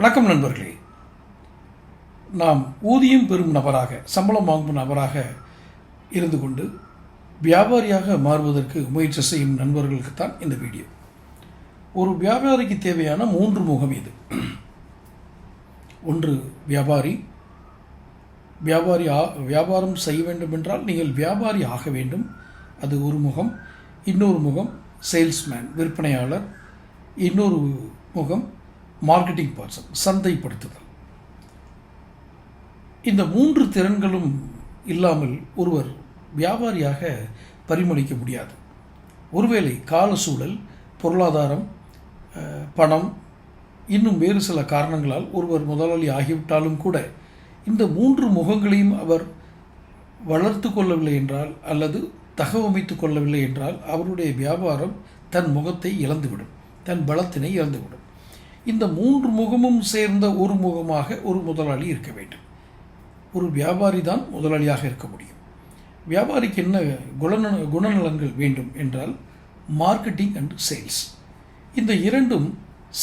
வணக்கம் நண்பர்களே. நாம் ஊதியம் பெறும் நபராக சம்பளம் வாங்கும் நபராக இருந்து கொண்டு வியாபாரியாக மாறுவதற்கு முயற்சி செய்யும் நண்பர்களுக்குத்தான் இந்த வீடியோ. ஒரு வியாபாரிக்கு தேவையான மூன்று முகம் இது. ஒன்று வியாபாரி. வியாபாரி ஆ வியாபாரம் செய்ய வேண்டும் என்றால் நீங்கள் வியாபாரி ஆக வேண்டும். அது ஒரு முகம். இன்னொரு முகம் சேல்ஸ்மேன் விற்பனையாளர். இன்னொரு முகம் மார்க்கெட்டிங் பர்சன் சந்தைப்படுத்துதல். இந்த மூன்று திறன்களும் இல்லாமல் ஒருவர் வியாபாரியாக பரிமளிக்க முடியாது. ஒருவேளை கால சூழல் பொருளாதாரம் பணம் இன்னும் வேறு சில காரணங்களால் ஒருவர் முதலாளி ஆகிவிட்டாலும் கூட இந்த மூன்று முகங்களையும் அவர் வளர்த்து கொள்ளவில்லை என்றால் அல்லது தகவமைத்து கொள்ளவில்லை என்றால் அவருடைய வியாபாரம் தன் முகத்தை இழந்துவிடும் தன் பலத்தினை இழந்துவிடும். இந்த மூன்று முகமும் சேர்ந்த ஒரு முகமாக ஒரு முதலாளி இருக்க வேண்டும். ஒரு வியாபாரி தான் முதலாளியாக இருக்க முடியும். வியாபாரிக்கு என்ன குணநல குணநலன்கள் வேண்டும் என்றால் மார்க்கெட்டிங் அண்ட் சேல்ஸ் இந்த இரண்டும்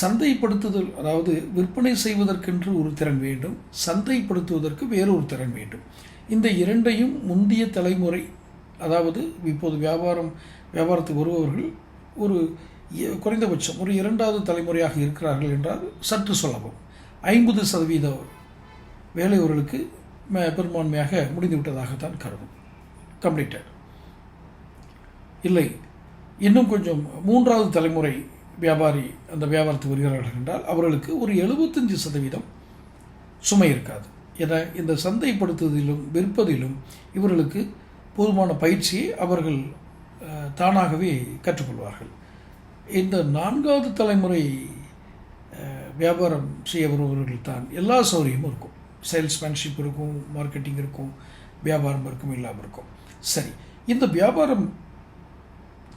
சந்தைப்படுத்துதல் அதாவது விற்பனை செய்வதற்கென்று ஒரு திறன் வேண்டும் சந்தைப்படுத்துவதற்கு வேறொரு திறன் வேண்டும். இந்த இரண்டையும் முந்தைய தலைமுறை அதாவது இப்போது வியாபாரம் வியாபாரத்துக்கு வருபவர்கள் ஒரு குறைந்தபட்சம் ஒரு இரண்டாவது தலைமுறையாக இருக்கிறார்கள் என்றால் சற்று சுலபம். ஐம்பது சதவீத வேலையோர்களுக்கு பெரும்பான்மையாக முடிந்துவிட்டதாகத்தான் கருதும். கம்ப்ளீட்டட். இல்லை இன்னும் கொஞ்சம் மூன்றாவது தலைமுறை வியாபாரி அந்த வியாபாரத்துக்கு வருகிறார்கள் என்றால் அவர்களுக்கு ஒரு எழுபத்தஞ்சு சதவீதம் சுமை இருக்காது. என இந்த சந்தைப்படுத்துவதிலும் விற்பதிலும் இவர்களுக்கு போதுமான பயிற்சியை அவர்கள் தானாகவே கற்றுக்கொள்வார்கள். இந்த நான்காவது தலைமுறை வியாபாரம் செய்ய வருபவர்கள் தான் எல்லா சௌரியமும் இருக்கும். சேல்ஸ்மேன்ஷிப் இருக்கும் மார்க்கெட்டிங் இருக்கும் வியாபாரம் இருக்கும் இல்லாமல் இருக்கும். சரி இந்த வியாபாரம்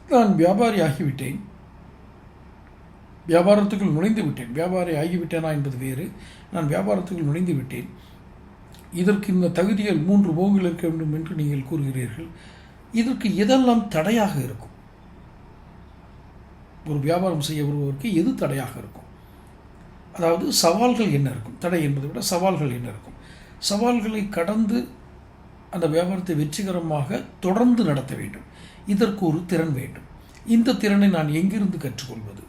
நான் வியாபாரி ஆகிவிட்டேன். வியாபாரத்துக்குள் நுழைந்து விட்டேன். வியாபாரி ஆகிவிட்டேனா என்பது வேறு. நான் வியாபாரத்துக்குள் நுழைந்து விட்டேன். இதற்கு இந்த தகுதிகள் மூன்று முகங்கள் இருக்க வேண்டும் என்று நீங்கள் கூறுகிறீர்கள். இதற்கு எதெல்லாம் தடையாக இருக்கும்? ஒரு வியாபாரம் செய்ய வருவதற்கு எது தடையாக இருக்கும்? அதாவது சவால்கள் என்ன இருக்கும்? தடை என்பதை விட சவால்கள் என்ன இருக்கும்? சவால்களை கடந்து அந்த வியாபாரத்தை வெற்றிகரமாக தொடர்ந்து நடத்த வேண்டும். இதற்கு ஒரு திறன் வேண்டும். இந்த திறனை நான் எங்கிருந்து கற்றுக்கொள்வது?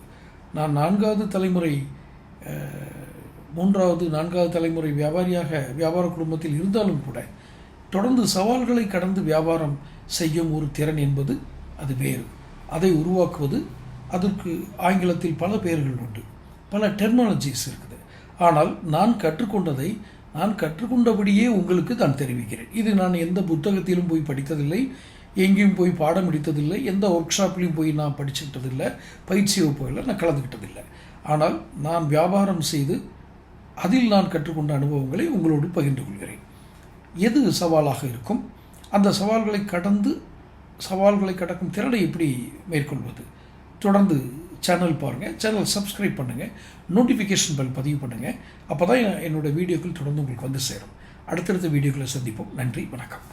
நான் நான்காவது தலைமுறை மூன்றாவது நான்காவது தலைமுறை வியாபாரியாக வியாபார குடும்பத்தில் இருந்தாலும் கூட தொடர்ந்து சவால்களை கடந்து வியாபாரம் செய்யும் ஒரு திறன் என்பது அது வேறு. அதை உருவாக்குவது அதற்கு ஆங்கிலத்தில் பல பெயர்கள் உண்டு. பல டெர்மாலஜிஸ் இருக்குது. ஆனால் நான் கற்றுக்கொண்டதை நான் கற்றுக்கொண்டபடியே உங்களுக்கு நான் தெரிவிக்கிறேன். இது நான் எந்த புத்தகத்திலும் போய் படித்ததில்லை எங்கேயும் போய் பாடம் எடுத்ததில்லை எந்த ஒர்க் ஷாப்லேயும் போய் நான் படிச்சுக்கிட்டதில்லை பயிற்சி வகுப்புகளில் நான் கலந்துக்கிட்டதில்லை. ஆனால் நான் வியாபாரம் செய்து அதில் நான் கற்றுக்கொண்ட அனுபவங்களை உங்களோடு பகிர்ந்து கொள்கிறேன். எது சவாலாக இருக்கும்? அந்த சவால்களை கடந்து சவால்களை கடக்கும் திறனை எப்படி மேற்கொள்வது? தொடர்ந்து சேனல் பாருங்கள் சேனல் சப்ஸ்கிரைப் பண்ணுங்கள் நோட்டிஃபிகேஷன் பெல் பதிவு பண்ணுங்கள் அப்போ தான் என்னோடய வீடியோக்கள் தொடர்ந்து உங்களுக்கு வந்து சேரும். அடுத்தடுத்த வீடியோக்களை சந்திப்போம். நன்றி. வணக்கம்.